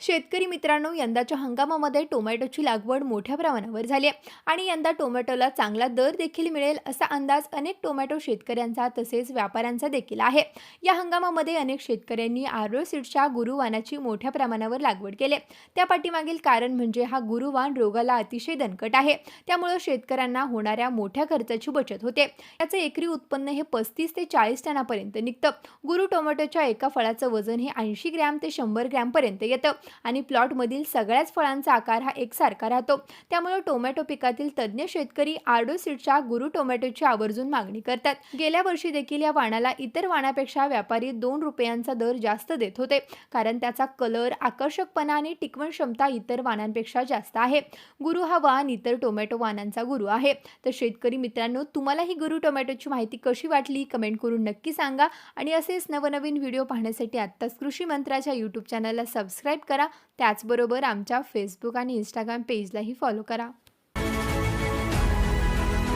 शेतकरी मित्रांनो यंदाच्या हंगामामध्ये टोमॅटोची लागवड मोठ्या प्रमाणावर झाली आहे आणि यंदा टोमॅटोला चांगला दर देखील मिळेल असा अंदाज अनेक टोमॅटो शेतकऱ्यांचा तसेच व्यापाऱ्यांचा देखील आहे. या हंगामामध्ये अनेक शेतकऱ्यांनी आरो सीडच्या गुरुवानाची मोठ्या प्रमाणावर लागवड केली त्या पाठीमागील कारण म्हणजे हा गुरुवान रोगाला अतिशय दणकट आहे. त्यामुळं शेतकऱ्यांना होणाऱ्या मोठ्या खर्चाची बचत होते. याचं एकरी उत्पन्न हे पस्तीस ते चाळीस टनापर्यंत निघतं. गुरु टोमॅटोच्या एका फळाचं वजन हे ऐंशी ग्रॅम ते शंभर ग्रॅमपर्यंत येतं. आणि प्लॉटमधील सगळ्याच फळांचा आकार हा एकसारखा राहतो. त्यामुळे टोमॅटो पिकातील तज्ज्ञ शेतकरी आर्डो सीडच्या गुरु टोमॅटोची आवर्जून मागणी करतात. गेल्या वर्षी देखील या वाणाला इतर वाणापेक्षा व्यापारी दोन रुपयांचा दर जास्त देत होते. कारण त्याचा कलर आकर्षकपणा आणि टिकवण क्षमता इतर वाणांपेक्षा जास्त आहे. गुरु हा वाण इतर टोमॅटो वाणांचा गुरु आहे. तर शेतकरी मित्रांनो तुम्हाला ही गुरु टोमॅटोची माहिती कशी वाटली? कमेंट करून नक्की सांगा. आणि असेच नवनवीन व्हिडिओ पाहण्यासाठी आत्ताच कृषी मंत्राच्या यूट्यूब चॅनलला सबस्क्राईब करा. त्याचबरोबर आमच्या फेसबुक आणि इंस्टाग्राम पेजलाही फॉलो करा.